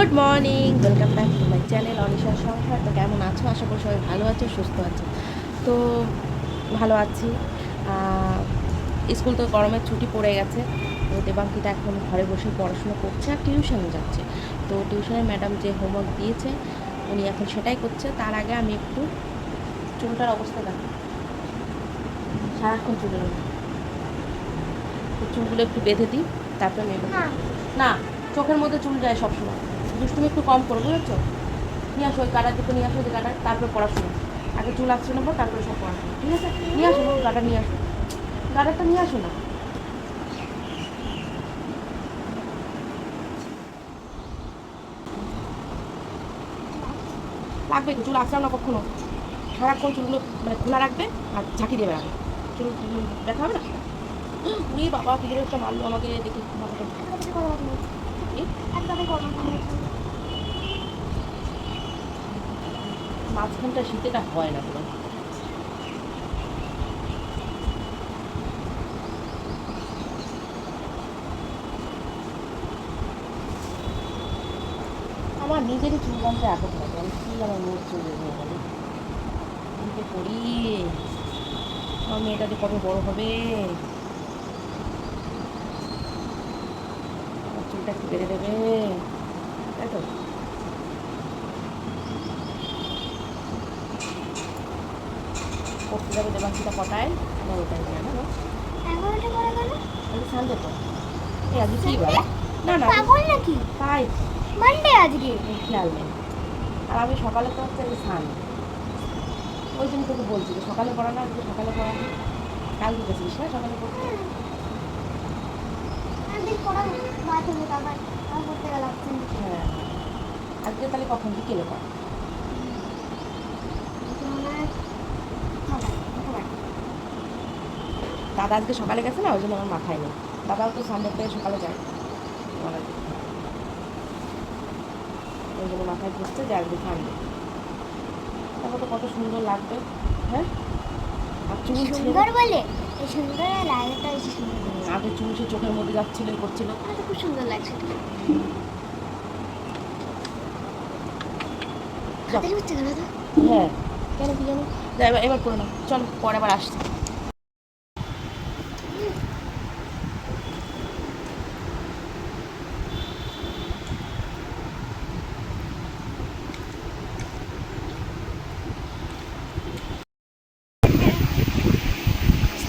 Good morning welcome back to my channel অনিশার সংসার তো কেমন আছো? আশা করি সবাই ভালো আছো সুস্থ আছো। তো ভালো আছি। স্কুল তো গরমের ছুটি পড়ে গেছে। তো দেবাঙ্কিতা এখন ঘরে বসে পড়াশোনা করছে আর টিউশনে যাচ্ছে। তো টিউশনের ম্যাডাম যে হোমওয়ার্ক দিয়েছে উনি এখন সেটাই করছে। তার আগে আমি একটু চুলটার অবস্থা দেখো। সারাক্ষণ চুলের চুলগুলো একটু বেঁধে দিই তারপরে নেব না চোখের মধ্যে চুল যায় সবসময়। দুষ্টুমি একটু কম করো, বুঝেছ? নিয়ে আসো ওই কাটার দুটো, নিয়ে আসো ওই কাটার তারপরে পড়াশোনা। আগে চুল আসছে নেব, তারপরে সব পড়াশোনা, ঠিক আছে? নিয়ে আসো গাটা নিয়ে আসো। গাটারটা নিয়ে আসো না। লাগবে চুল আসলাম না কখনো? সারাক্ষণ চুলগুলো মানে খোলা রাখবে আর ঝাঁকি দেবে আগে। চুল দেখা হবে না? উনি বাবা কি একটা মারলো আমাকে, দেখি, মাথাটা কি? মাঝখানটা শীতেটা হয় না পুরো। আমার নিজেরই চুল বানতে আটক লাগে আমি কি আমার মুখ চুল বেরিয়ে গেল কি করি? আমার মেয়েটা যে কবে বড় হবে? চুলটা একটু বেড়ে দেবে? তাই তো। করতে যাবে দেবাংশিটা কটায়? আমার ওটাই নিয়ে না আজকে সানডে তো এই আজকে কি বলে? না না পাগল নাকি? তাই। মানডে আজকে? খেয়াল নেই আর আমি সকালে তো হচ্ছে স্নান। ওই জন্য তোকে বলছি যে সকালে পড়া না আজকে সকালে পড়া না। কাল ঢুকেছিস না সকালে পড়তে? হ্যাঁ। আজকে তাহলে কখন? বিকেলে পড়া দাদা আজকে সকালে গেছে না ওই জন্য আমার মাথায় নেই। দাদাও তো সানডে থেকে সকালে যায়। ওই জন্য মাথায় ঘুরছে যে আজকে সানডে তারপর তো কত সুন্দর লাগবে। হ্যাঁ? আর চুল সুন্দর বলে? সুন্দর আগে চুল সে চোখের মধ্যে যাচ্ছিল এ করছিল। খুব সুন্দর লাগছে। হ্যাঁ কেন কি জানো এবার করে নাও। চলো পরে আবার আসছি।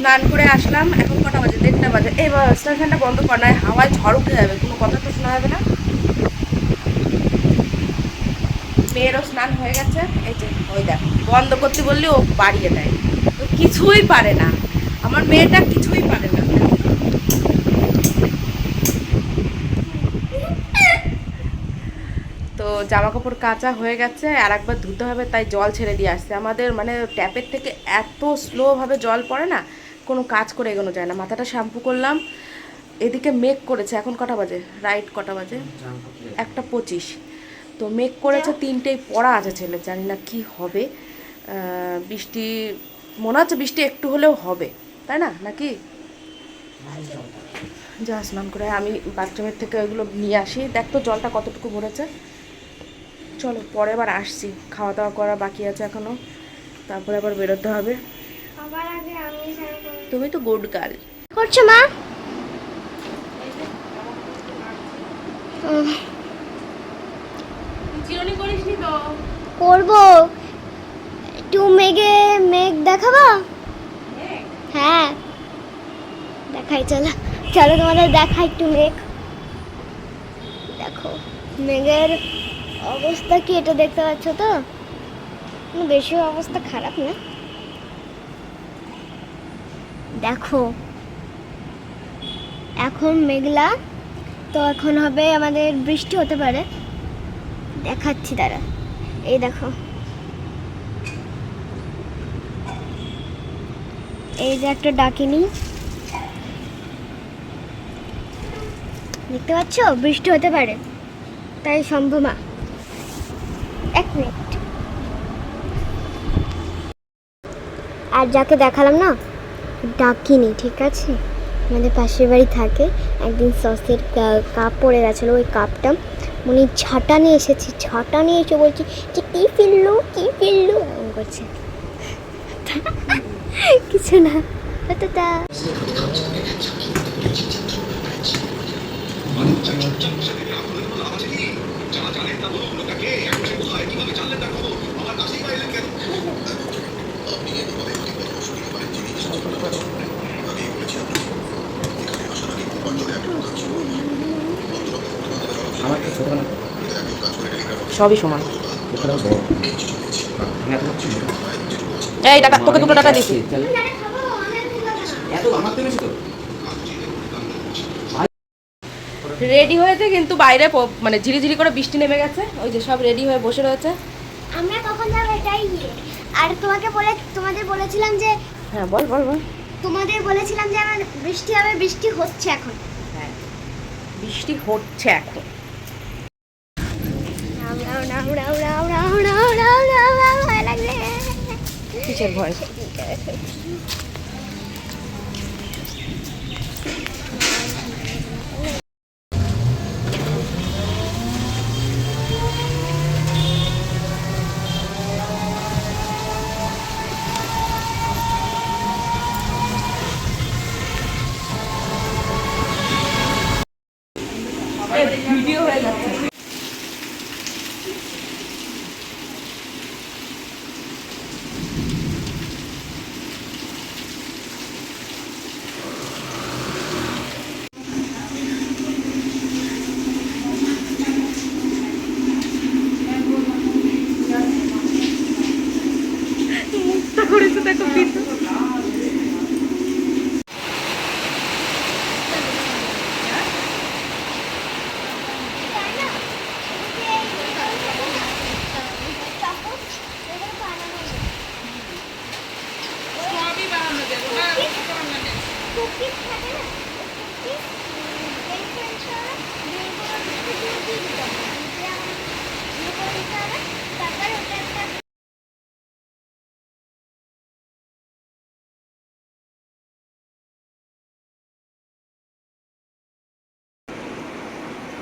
স্নান করে আসলাম, এখন কটা বাজে? দেড়টা বাজে। এবার স্নান ফ্যানটা বন্ধ কর নয় হাওয়ায় ঝড় উঠে যাবে, কোনো কথা তো শোনা যাবে না। মেয়েরও স্নান হয়ে গেছে। এই যে, ওই দেখ, বন্ধ করতে বললে ও বাড়িয়ে দেয়। ও কিছুই পারে না। আমার মেয়েটা কিছুই পারে না। তো জামা কাপড় কাঁচা হয়ে গেছে, আর একবার ধুতে হবে, তাই জল ছেড়ে দিয়ে আসছে। আমাদের মানে ট্যাপের থেকে এত স্লোভাবে জল পড়ে না কোনো কাজ করে এগোনো যায় না। মাথাটা শ্যাম্পু করলাম, এদিকে মেঘ করেছে, এখন কটা বাজে? রাইট কটা বাজে? একটা পঁচিশ। তো মেঘ করেছে তিনটেই, পড়া আছে ছেলে, জানি না কি হবে। বৃষ্টি, মনে হচ্ছে বৃষ্টি একটু হলেও হবে, তাই না? নাকি? যা স্নান করে আমি বাথরুমের থেকে ওইগুলো নিয়ে আসি। দেখ তো জলটা কতটুকু ভরেছে। চলো, পরে আবার আসছি। খাওয়া দাওয়া করা বাকি আছে এখনও। তারপরে আবার বেরোতে হবে। সবার আগে আমি। তুমি তো গুড গার্ল করছ মা? চিরনি করিসনি তো? করব। একটু মেঘে মেঘ দেখাবো? হ্যাঁ। দেখাই চলো। চলো তোমাদের দেখাই একটু মেঘ। দেখো মেঘের অবস্থা কি এটা দেখতে পাচ্ছ তো? কোনো বেশি অবস্থা খারাপ না। দেখো। এখন মেঘলা, তো এখন হবে আমাদের বৃষ্টি হতে পারে। দেখাচ্ছি তারা। এই দেখো। এই যে একটা ডাকিনি। দেখতে পাচ্ছ? বৃষ্টি হতে পারে। তাই সম্ভবা এক মিনিট। আর যাকে দেখালাম না ডাকিনি, ঠিক আছে? আমাদের পাশের বাড়ি থাকে। একদিন সসের কাপ পড়ে গেছিল, ওই কাপটা উনি ছাটা নিয়ে এসেছি ছাটা নিয়ে এসে বলছি, যে কী ফেলল কী ফেলল? করছে। কিছু না। আমার সবই সমান। এই টাকা, তোকে দুটো টাকা তো রেডি হয়েছে কিন্তু বাইরে মানে ঝিরিঝিরি করে বৃষ্টি নেমে গেছে। ওই যে সব রেডি হয়ে বসে রয়েছে। আমরা কখন যাব এটাই। আর তোমাকে বলে তোমাদের বলেছিলাম যে হ্যাঁ বল বল বল। তোমাদের বলেছিলাম যে আমার বৃষ্টি হবে বৃষ্টি হচ্ছে এখন। হ্যাঁ বৃষ্টি হচ্ছে এখন। রাউ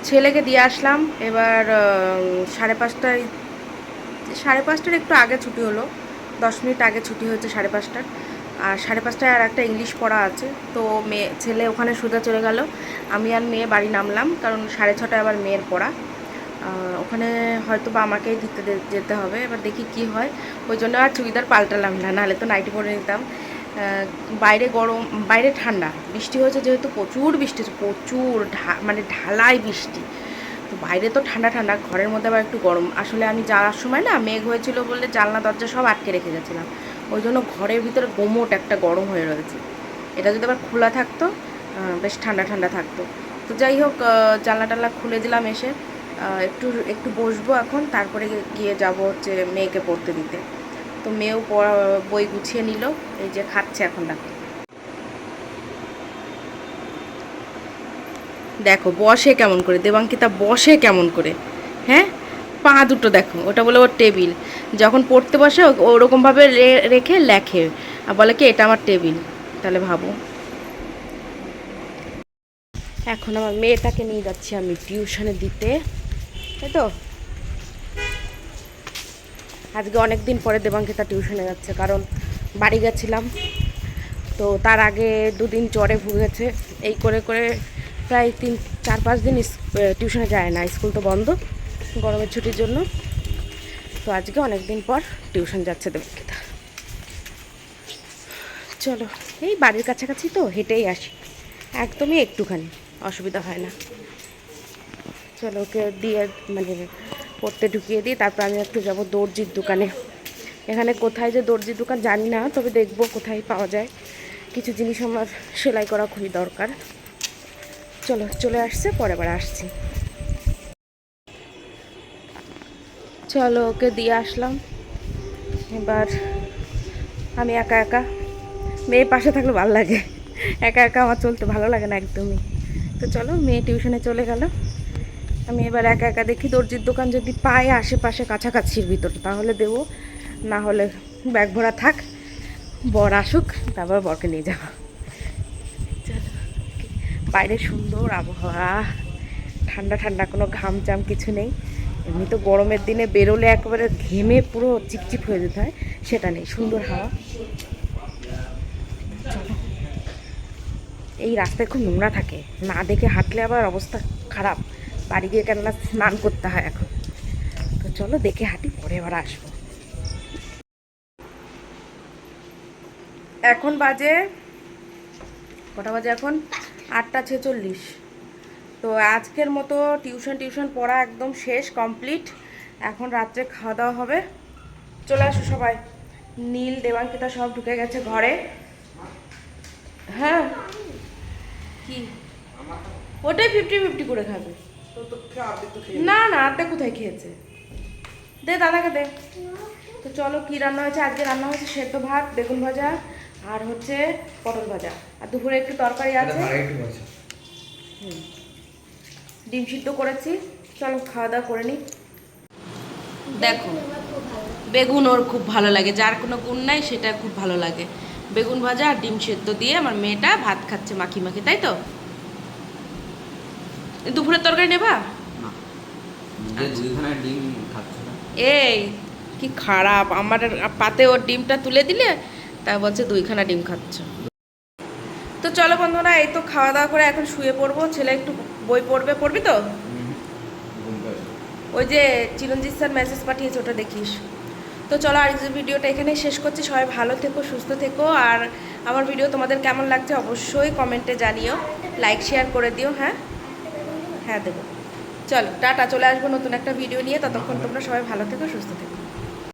ছেলেকে দিয়ে আসলাম। এবার সাড়ে পাঁচটায়, সাড়ে পাঁচটার একটু আগে ছুটি হলো। দশ মিনিট আগে ছুটি হয়েছে সাড়ে পাঁচটার। আর সাড়ে পাঁচটায় আর একটা ইংলিশ পড়া আছে। তো মেয়ে, ছেলে ওখানে সোজা চলে গেল। আমি আর মেয়ে বাড়ি নামলাম, কারণ সাড়ে ছটায় আবার মেয়ের পড়া। ওখানে হয়তো বা আমাকেই দিতে যেতে হবে। এবার দেখি কি হয়। ওই জন্য আর চুড়িদার পাল্টালাম না, নাহলে তো নাইটি পরে নিতাম। বাইরে গরম, বাইরে ঠান্ডা। বৃষ্টি হয়েছে যেহেতু প্রচুর বৃষ্টি হচ্ছে প্রচুর মানে ঢালাই বৃষ্টি। তো বাইরে তো ঠান্ডা ঠান্ডা, ঘরের মধ্যে আবার একটু গরম। আসলে আমি যাওয়ার সময় না মেঘ হয়েছিল বলে জানলা, দরজা সব আটকে রেখে গেছিলাম। ওই জন্য ঘরের ভিতরে গোমোট একটা গরম হয়ে রয়েছে। এটা যদি আবার খোলা থাকতো বেশ ঠান্ডা ঠান্ডা থাকতো। তো যাই হোক জানলা টাল্লা খুলে দিলাম এসে। একটু একটু বসবো এখন, তারপরে গিয়ে যাব হচ্ছে মেয়েকে পড়তে দিতে। তো মেয়েও বই গুছিয়ে নিল, এই যে খাচ্ছে এখন দেখো। দেখো, বসে কেমন করে, দেবাঙ্কিতা বসে কেমন করে হ্যাঁ? পা দুটো দেখো, ওটা বলে ওর টেবিল। যখন পড়তে বসে ওরকমভাবে রেখে লেখে, আর বলে কি, এটা আমার টেবিল। তাহলে ভাবো। এখন আমার মেয়েটাকে নিয়ে যাচ্ছি আমি টিউশনে দিতে, তাই তো? আজকে অনেক দিন পরে দেবাঙ্কিতা টিউশনে যাচ্ছে, কারণ বাড়ি গেছিলাম। তো তার আগে দুদিন জ্বরে ভুগেছে। এই করে করে প্রায় তিন, চার, পাঁচ দিন টিউশনে যায় না, স্কুল তো বন্ধ গরমের ছুটির জন্য। তো আজকে অনেক দিন পর টিউশন যাচ্ছে দেবকিতা চলো, এই বাড়ির কাছাকাছি তো হেঁটেই আসি। একদমই একটুখানি, অসুবিধা হয় না। চলো ওকে দিয়ে মানে পড়তে ঢুকিয়ে দিই, তারপর আমি একটু যাব দর্জির দোকানে। এখানে কোথায় যে দর্জির দোকান জানি না, তবে দেখব কোথায় পাওয়া যায়। কিছু জিনিস আমার সেলাই করা খুবই দরকার। চলো, চলে আসছে, পরে আবার আসছি। চলো, ওকে দিয়ে আসলাম। এবার আমি একা একা, মেয়ে পাশে থাকলে ভালো লাগে। একা একা আমার চলতে ভালো লাগে না একদমই। তো চলো, মেয়ে টিউশনে চলে গেল। আমি এবার একা একা দেখি দর্জির দোকান যদি পাই আশেপাশে কাছাকাছির ভিতরে তাহলে দেবো। না হলে ব্যাগ ভরা থাক, বর আসুক, তারপর বরকে নিয়ে যাব। বাইরে সুন্দর আবহাওয়া, ঠান্ডা ঠান্ডা কোনো ঘাম চাম কিছু নেই। এমনি তো গরমের দিনে বেরোলে একেবারে ঘেমে পুরো চিপচিপ হয়ে যেতে হয়, সেটা নেই, সুন্দর হাওয়া। চলো। এই রাস্তায় খুব নোংরা থাকে, না দেখে হাঁটলে আবার অবস্থা খারাপ। বাড়ি গিয়ে কেননা স্নান করতে হয় এখন। তো চলো দেখে হাঁটি, পরে আবার আসব। এখন বাজে, কটা বাজে এখন? আটটা ছেচল্লিশ। তো আজকের মতো টিউশন টিউশন পড়া একদম শেষ, কমপ্লিট। এখন রাত্রে খাওয়া দাওয়া হবে। চলে আসো সবাই। নীল, দেবাঙ্কিতা সব ঢুকে গেছে ঘরে। হ্যাঁ। কি? ওটাই ফিফটি ফিফটি করে খাবে। না না আড্ডা কোথায় খেয়েছে? দে দাদাকে দে। তো চলো কি রান্না হয়েছে? আজকে রান্না হয়েছে সেদ্ধ ভাত বেগুন ভাজা আর হচ্ছে পটল ভাজা। আর দুপুরে একটু তরকারি আছে। ডিম সিদ্ধ করেছি। চলো খাওয়া দাওয়া করে নিই। দেখো বেগুন ওর খুব ভালো লাগে। যার কোনো গুণ নাই সেটা খুব ভালো লাগে। বেগুন ভাজা আর ডিম সেদ্ধ দিয়ে আমার মেয়েটা ভাত খাচ্ছে মাখি মাখি তাই তো? দুপুরের তরকারি নেবা? এই কি খারাপ। আমার পাতে ওর ডিমটা তুলে দিলে তা বলছে দুইখানা ডিম খাচ্ছ। তো চলো বন্ধুরা এই তো খাওয়া দাওয়া করে এখন শুয়ে পড়ব। ছেলে একটু বই পড়বে পড়বি তো? ওই যে চিরঞ্জিত স্যার মেসেজ পাঠিয়েছে ওটা দেখিস। তো চলো আর ভিডিওটা এখানে শেষ করছি। সবাই ভালো থেকো সুস্থ থেকো। আর আমার ভিডিও তোমাদের কেমন লাগছে অবশ্যই কমেন্টে জানিও। লাইক শেয়ার করে দিও হ্যাঁ? হ্যাঁ দেবো। চলো, টাটা, চলে আসব নতুন একটা ভিডিও নিয়ে। ততক্ষণ তোমরা সবাই ভালো থেকো, সুস্থ থেকো।